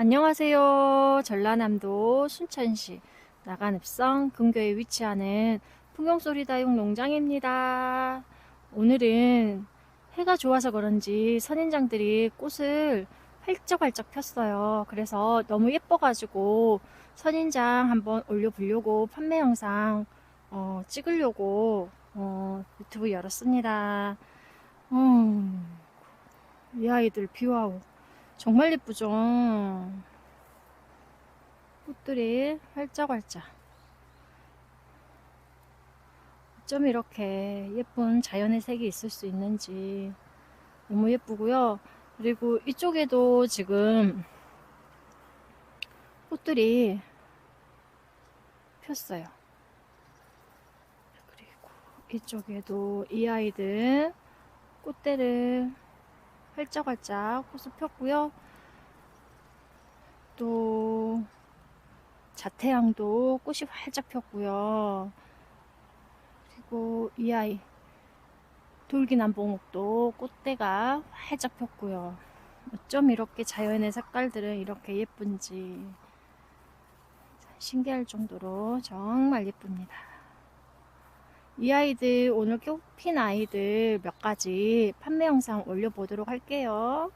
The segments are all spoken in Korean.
안녕하세요. 전라남도 순천시 나간읍성 근교에 위치하는 풍경소리다육 농장입니다. 오늘은 해가 좋아서 그런지 선인장들이 꽃을 활짝활짝 폈어요. 그래서 너무 예뻐가지고 선인장 한번 올려보려고 판매 영상 어, 찍으려고 어, 유튜브 열었습니다. 음, 이 아이들 비와우 정말 예쁘죠? 꽃들이 활짝활짝. 어쩜 이렇게 예쁜 자연의 색이 있을 수 있는지 너무 예쁘고요. 그리고 이쪽에도 지금 꽃들이 폈어요. 그리고 이쪽에도 이 아이들 꽃대를 활짝활짝 꽃을 폈고요. 또 자태양도 꽃이 활짝 폈고요. 그리고 이 아이 돌기남봉옥도 꽃대가 활짝 폈고요. 어쩜 이렇게 자연의 색깔들은 이렇게 예쁜지 신기할 정도로 정말 예쁩니다. 이 아이들 오늘 꽃핀 아이들 몇 가지 판매 영상 올려보도록 할게요.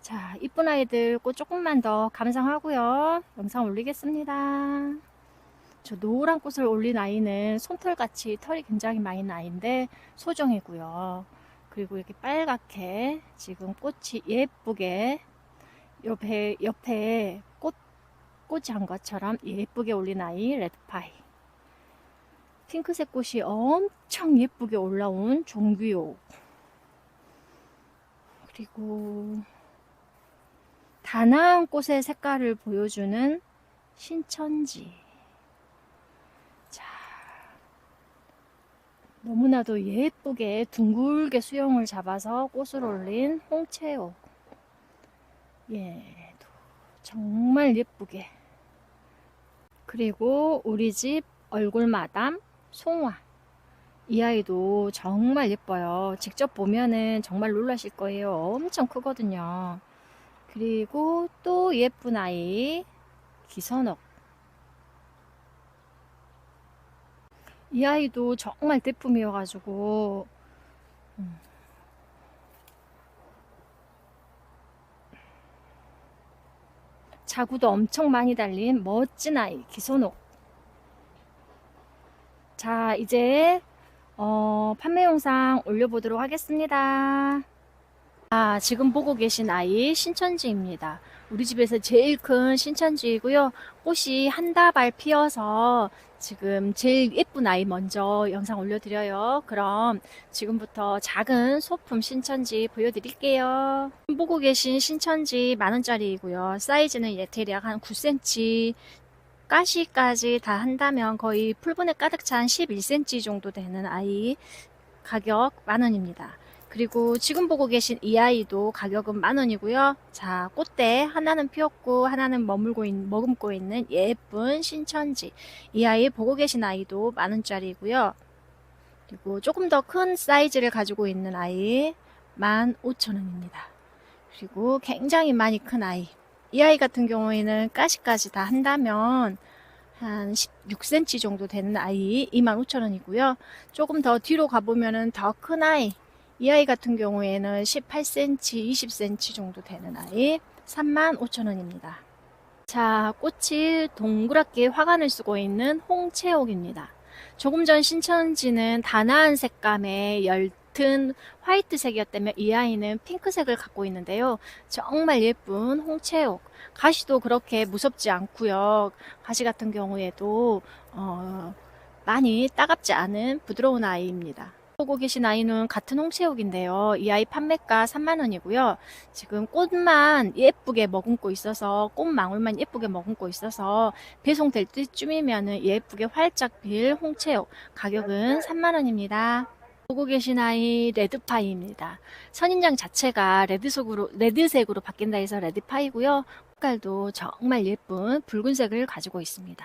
자, 이쁜 아이들 꽃 조금만 더 감상하고요. 영상 올리겠습니다. 저 노란 꽃을 올린 아이는 솜털같이 털이 굉장히 많이 나 아이인데 소정이고요. 그리고 이렇게 빨갛게 지금 꽃이 예쁘게 옆에 옆에 꽃 꽃이 한 것처럼 예쁘게 올린 아이 레드파이. 핑크색 꽃이 엄청 예쁘게 올라온 종귀옥. 그리고 다나한 꽃의 색깔을 보여주는 신천지. 자, 너무나도 예쁘게 둥글게 수영을 잡아서 꽃을 올린 홍채옥. 예, 정말 예쁘게. 그리고 우리 집 얼굴마담 송화. 이 아이도 정말 예뻐요. 직접 보면은 정말 놀라실 거예요. 엄청 크거든요. 그리고 또 예쁜 아이 기선옥. 이 아이도 정말 대품이어 가지고 음. 자구도 엄청 많이 달린 멋진 아이 기선옥. 자 이제 어, 판매 영상 올려보도록 하겠습니다. 아, 지금 보고 계신 아이 신천지입니다. 우리 집에서 제일 큰 신천지이고요. 꽃이 한 다발 피어서 지금 제일 예쁜 아이 먼저 영상 올려드려요. 그럼 지금부터 작은 소품 신천지 보여드릴게요. 보고 계신 신천지 만원짜리이고요. 사이즈는 이제 대략 한 9cm, 가시까지 다 한다면 거의 풀분에 가득 찬 11cm 정도 되는 아이 가격 만원입니다. 그리고 지금 보고 계신 이 아이도 가격은 만원이고요. 자, 꽃대 하나는 피었고 하나는 머물고 있, 머금고 있는 예쁜 신천지. 이 아이 보고 계신 아이도 만원짜리고요. 그리고 조금 더 큰 사이즈를 가지고 있는 아이 15,000원입니다. 그리고 굉장히 많이 큰 아이. 이 아이 같은 경우에는 가시까지 다 한다면 한 16cm 정도 되는 아이 25,000원이고요. 조금 더 뒤로 가보면은 더 큰 아이 이 아이 같은 경우에는 18cm, 20cm 정도 되는 아이 35,000원입니다. 자, 꽃이 동그랗게 화관을 쓰고 있는 홍채옥입니다. 조금 전 신천지는 단아한 색감의 엷은 화이트색이었다면 이 아이는 핑크색을 갖고 있는데요. 정말 예쁜 홍채옥. 가시도 그렇게 무섭지 않고요. 가시 같은 경우에도 어, 많이 따갑지 않은 부드러운 아이입니다. 보고 계신 아이는 같은 홍채옥인데요. 이 아이 판매가 3만원이고요. 지금 꽃만 예쁘게 머금고 있어서 꽃망울만 예쁘게 머금고 있어서 배송될 때쯤이면 예쁘게 활짝 필 홍채옥 가격은 3만원입니다. 보고 계신 아이 레드파이입니다. 선인장 자체가 레드색으로, 레드색으로 바뀐다 해서 레드파이고요. 색깔도 정말 예쁜 붉은색을 가지고 있습니다.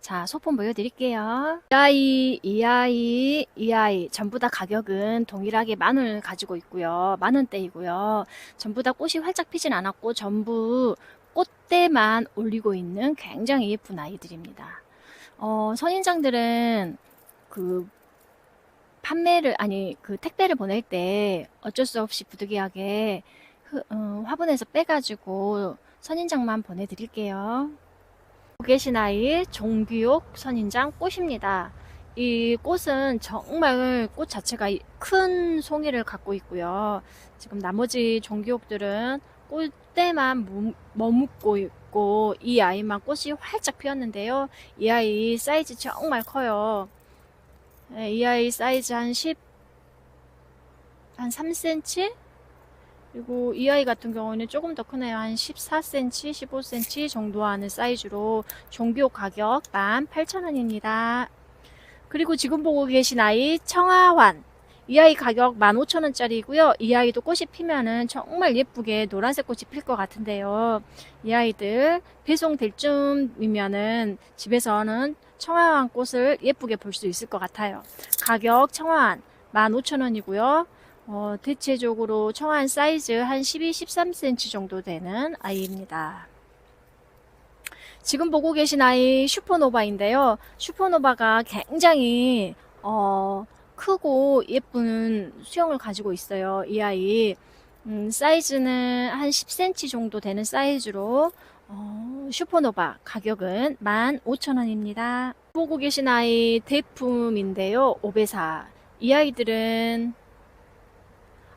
자, 소품 보여드릴게요. 이 아이, 이 아이, 이 아이 전부 다 가격은 동일하게 만 원을 가지고 있고요. 만 원대이고요. 전부 다 꽃이 활짝 피진 않았고 전부 꽃대만 올리고 있는 굉장히 예쁜 아이들입니다. 어, 선인장들은 그 판매를 아니 그 택배를 보낼 때 어쩔 수 없이 부득이하게 그, 어, 화분에서 빼가지고 선인장만 보내드릴게요. 보고 계신 아이 종귀옥 선인장 꽃입니다. 이 꽃은 정말 꽃 자체가 이- 큰 송이를 갖고 있고요. 지금 나머지 종귀옥들은 꽃대만 무- 머뭇고 있고 이 아이만 꽃이 활짝 피었는데요. 이 아이 사이즈 정말 커요. 네, 이 아이 사이즈 한 10, 한 3cm? 그리고 이 아이 같은 경우는 조금 더 크네요. 한 14cm, 15cm 정도 하는 사이즈로 종교 가격 18,000원입니다. 그리고 지금 보고 계신 아이 청아환. 이 아이 가격 15,000원짜리고요. 이 아이도 꽃이 피면은 정말 예쁘게 노란색 꽃이 필 것 같은데요. 이 아이들 배송될 쯤이면은 집에서는 청아환 꽃을 예쁘게 볼 수 있을 것 같아요. 가격 청아환 15,000원이고요. 어, 대체적으로 청아환 사이즈 한 12, 13cm 정도 되는 아이입니다. 지금 보고 계신 아이 슈퍼노바인데요. 슈퍼노바가 굉장히 어, 크고 예쁜 수영을 가지고 있어요. 이 아이 음, 사이즈는 한 10cm 정도 되는 사이즈로 어, 슈퍼노바 가격은 15,000원입니다. 보고 계신 아이 대품인데요. 오베사. 이 아이들은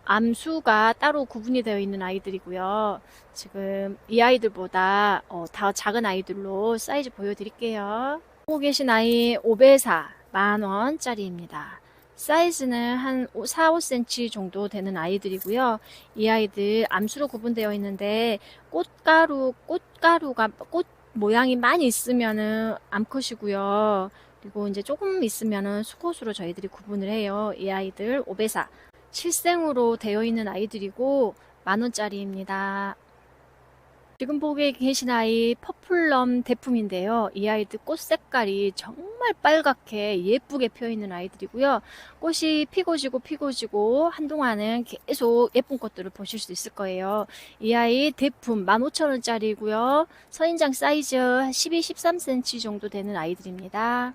암수가 따로 구분이 되어 있는 아이들이고요. 지금 이 아이들보다 어, 더 작은 아이들로 사이즈 보여드릴게요. 보고 계신 아이 5배사 만원짜리입니다. 사이즈는 한 4, 5cm 정도 되는 아이들이고요. 이 아이들 암수로 구분되어 있는데 꽃가루, 꽃가루가 꽃 모양이 많이 있으면은 암컷이고요. 그리고 이제 조금 있으면은 수컷으로 저희들이 구분을 해요. 이 아이들 5배사 실생으로 되어 있는 아이들이고 만원짜리입니다. 지금 보고 계신 아이 퍼플럼 대품인데요. 이 아이들 꽃 색깔이 정말 빨갛게 예쁘게 펴 있는 아이들이고요. 꽃이 피고 지고 피고 지고 한동안은 계속 예쁜 꽃들을 보실 수 있을 거예요. 이 아이 대품 15,000원짜리고요. 선인장 사이즈 12, 13cm 정도 되는 아이들입니다.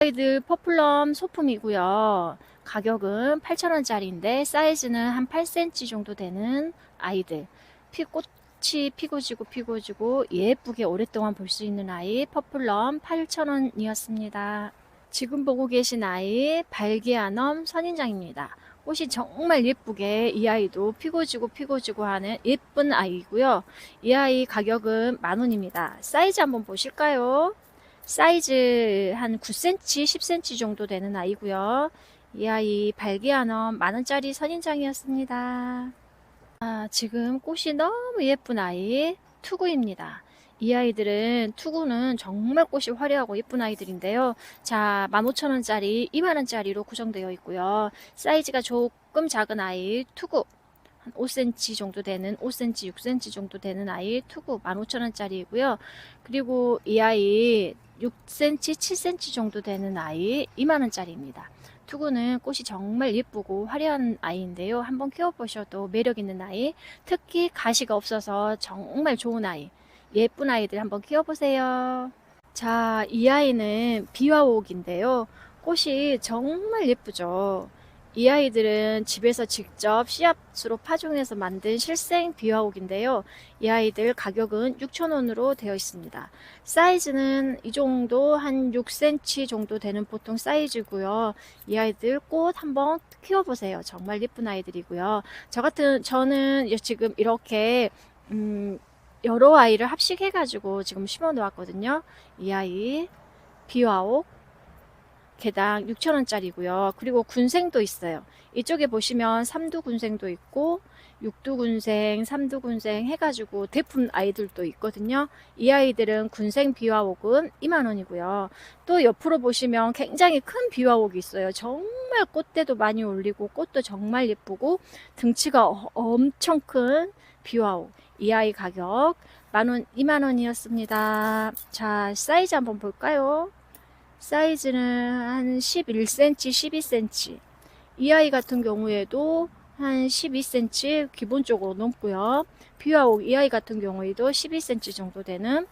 아이들 퍼플럼 소품이고요. 가격은 8,000원짜리인데 사이즈는 한 8cm 정도 되는 아이들. 피, 꽃 이 피고 지고 피고 지고 예쁘게 오랫동안 볼 수 있는 아이 퍼플럼 8,000원이었습니다. 지금 보고 계신 아이 발기아넘 선인장입니다. 꽃이 정말 예쁘게 이 아이도 피고 지고 피고 지고 하는 예쁜 아이고요. 이 아이 가격은 만원입니다. 사이즈 한번 보실까요? 사이즈 한 9cm, 10cm 정도 되는 아이고요. 이 아이 발기아넘 만원짜리 선인장이었습니다. 아, 지금 꽃이 너무 예쁜 아이 투구입니다. 이 아이들은 투구는 정말 꽃이 화려하고 예쁜 아이들인데요. 자, 15,000원짜리, 2만원짜리로 구성되어 있고요. 사이즈가 조금 작은 아이 투구 한 5cm 정도 되는 5cm, 6cm 정도 되는 아이 투구 15,000원짜리이고요. 그리고 이 아이 6cm, 7cm 정도 되는 아이 2만원짜리입니다. 투구는 꽃이 정말 예쁘고 화려한 아이인데요. 한번 키워보셔도 매력 있는 아이, 특히 가시가 없어서 정말 좋은 아이, 예쁜 아이들 한번 키워보세요. 자, 이 아이는 비와옥인데요. 꽃이 정말 예쁘죠. 이 아이들은 집에서 직접 씨앗으로 파종해서 만든 실생 비화옥인데요. 이 아이들 가격은 6,000원으로 되어 있습니다. 사이즈는 이 정도 한 6cm 정도 되는 보통 사이즈고요. 이 아이들 꽃 한번 키워보세요. 정말 예쁜 아이들이고요. 저 같은 저는 지금 이렇게 음, 여러 아이를 합식해가지고 지금 심어 놓았거든요. 이 아이 비화옥 개당 6,000원짜리고요. 그리고 군생도 있어요. 이쪽에 보시면 삼두 군생도 있고 육두 군생, 삼두 군생 해가지고 대품 아이들도 있거든요. 이 아이들은 군생 비화옥은 2만 원이고요. 또 옆으로 보시면 굉장히 큰 비화옥이 있어요. 정말 꽃대도 많이 올리고 꽃도 정말 예쁘고 등치가 어- 엄청 큰 비화옥. 이 아이 가격 만원, 2만원이었습니다. 자, 사이즈 한번 볼까요? 사이즈는 한 11cm, 12cm. 이 아이 같은 경우에도 한한 12cm 기본적으로 넘고요. 비와옥 이 아이 같은 경우에도 12cm 정도 되는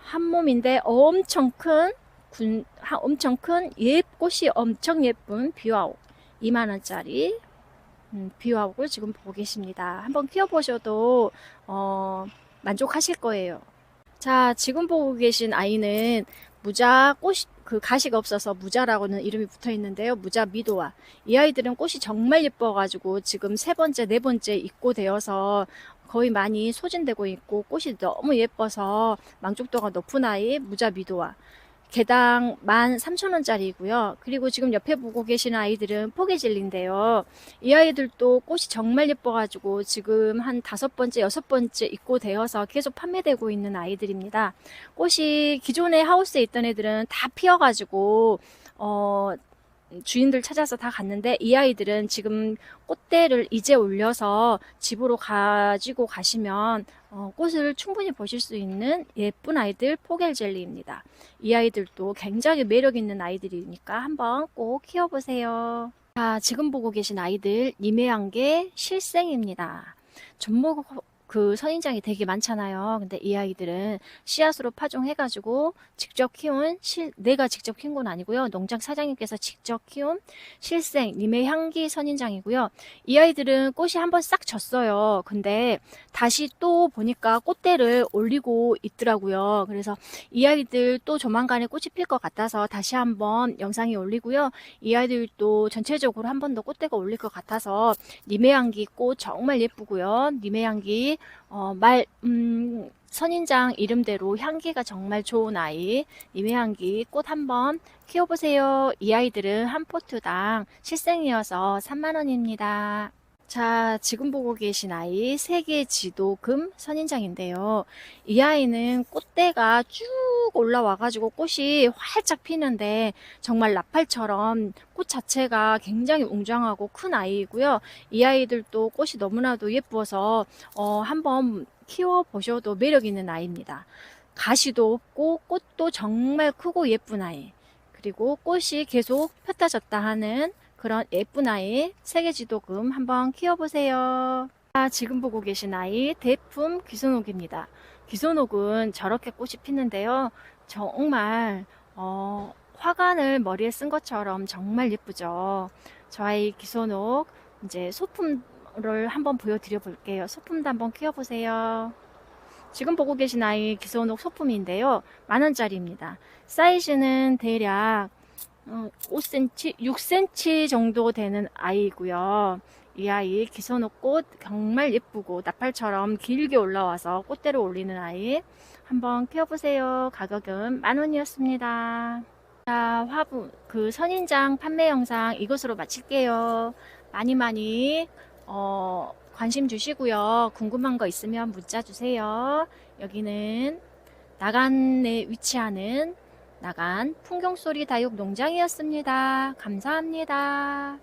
한 몸인데 엄청 큰 군, 하- 엄청 큰 예, 꽃이 엄청 예쁜 비와옥 2만원짜리 음, 비와옥을 지금 보고 계십니다. 한번 키워보셔도 어, 만족하실 거예요. 자, 지금 보고 계신 아이는 무자 꽃이 그 가시가 없어서 무자라고는 이름이 붙어 있는데요. 무자 미도와 이 아이들은 꽃이 정말 예뻐가지고 지금 세 번째, 네 번째 입고 되어서 거의 많이 소진되고 있고 꽃이 너무 예뻐서 만족도가 높은 아이 무자 미도와 개당 13,000원짜리고요. 그리고 지금 옆에 보고 계시는 아이들은 포개질리인데요. 이 아이들도 꽃이 정말 예뻐가지고 지금 한 다섯 번째, 여섯 번째 입고 되어서 계속 판매되고 있는 아이들입니다. 꽃이 기존에 하우스에 있던 애들은 다 피어가지고 어 주인들 찾아서 다 갔는데 이 아이들은 지금 꽃대를 이제 올려서 집으로 가지고 가시면 어, 꽃을 충분히 보실 수 있는 예쁜 아이들 포겔 젤리입니다. 이 아이들도 굉장히 매력 있는 아이들이니까 한번 꼭 키워보세요. 자, 지금 보고 계신 아이들 님의한개 실생입니다. 전목 그 선인장이 되게 많잖아요. 근데 이 아이들은 씨앗으로 파종해가지고 직접 키운 실, 내가 직접 키운 건 아니고요. 농장 사장님께서 직접 키운 실생 님의 향기 선인장이고요. 이 아이들은 꽃이 한번 싹 졌어요. 근데 다시 또 보니까 꽃대를 올리고 있더라고요. 그래서 이 아이들 또 조만간에 꽃이 필 것 같아서 다시 한번 영상이 올리고요. 이 아이들도 전체적으로 한 번 더 꽃대가 올릴 것 같아서 님의 향기 꽃 정말 예쁘고요. 님의 향기 어, 말, 음, 선인장 이름대로 향기가 정말 좋은 아이, 님의 향기 꽃 한번 키워보세요. 이 아이들은 한 포트당 실생이어서 3만원입니다. 자, 지금 보고 계신 아이 세계 지도금 선인장인데요. 이 아이는 꽃대가 쭉 올라와가지고 꽃이 활짝 피는데 정말 나팔처럼 꽃 자체가 굉장히 웅장하고 큰 아이이고요. 이 아이들도 꽃이 너무나도 예뻐서 어, 한번 키워보셔도 매력 있는 아이입니다. 가시도 없고 꽃도 정말 크고 예쁜 아이. 그리고 꽃이 계속 폈다 졌다 하는 그런 예쁜 아이 세계지도금 한번 키워보세요. 아, 지금 보고 계신 아이 대품 귀소녹입니다. 귀소녹은 저렇게 꽃이 피는데요. 정말 어, 화관을 머리에 쓴 것처럼 정말 예쁘죠. 저 아이 귀소녹 이제 소품을 한번 보여드려 볼게요. 소품도 한번 키워보세요. 지금 보고 계신 아이 기소녹 소품인데요. 만원짜리입니다. 사이즈는 대략 어, 5cm, 6cm 정도 되는 아이고요. 이 아이 기소녹 꽃 정말 예쁘고 나팔처럼 길게 올라와서 꽃대를 올리는 아이 한번 키워보세요. 가격은 만원이었습니다. 자, 화분 그 선인장 판매 영상 이것으로 마칠게요. 많이 많이 어, 관심 주시고요. 궁금한 거 있으면 문자 주세요. 여기는 나간에 위치하는 나간 풍경소리 다육 농장이었습니다. 감사합니다.